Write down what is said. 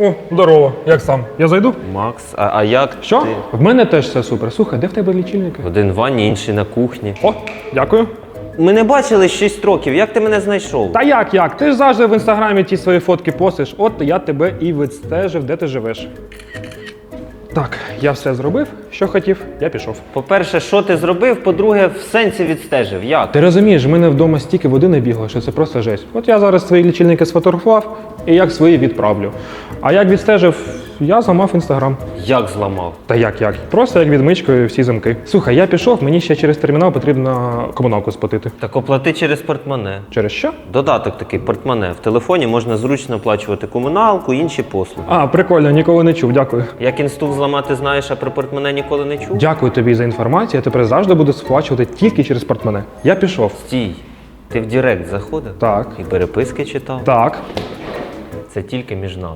О, здорово, як сам? Я зайду? Макс, а, а як Що? ти? В мене теж все супер. Слухай, де в тебе лічильники? Один в ванні, інший на кухні. О, дякую. Ми не бачили 6 років. Як ти мене знайшов? Та як, як? Ти ж завжди в інстаграмі ті свої фотки постиш, от я тебе і відстежив, де ти живеш. Так, я все зробив, що хотів, я пішов. По-перше, що ти зробив? По-друге, в сенсі відстежив. Як? Ти розумієш, в мене вдома стільки води набігло, що це просто жесть. От я зараз свої лічильники сфотографував і як свої відправлю. А як відстежив, я зламав інстаграм. Як зламав? Та як як? Просто як відмичкою всі замки. Слухай, я пішов, мені ще через термінал потрібно комуналку сплатити. Так оплати через портмоне. Через що? Додаток такий портмоне. В телефоні можна зручно оплачувати комуналку, інші послуги. А, прикольно, ніколи не чув, дякую. Як інсту зламати знаєш, а про портмоне ніколи не чув? Дякую тобі за інформацію. Я тепер завжди буду сплачувати тільки через портмоне. Я пішов. Стій. Ти в Директ заходив? Так. І переписки читав? Так. Це тільки між нами.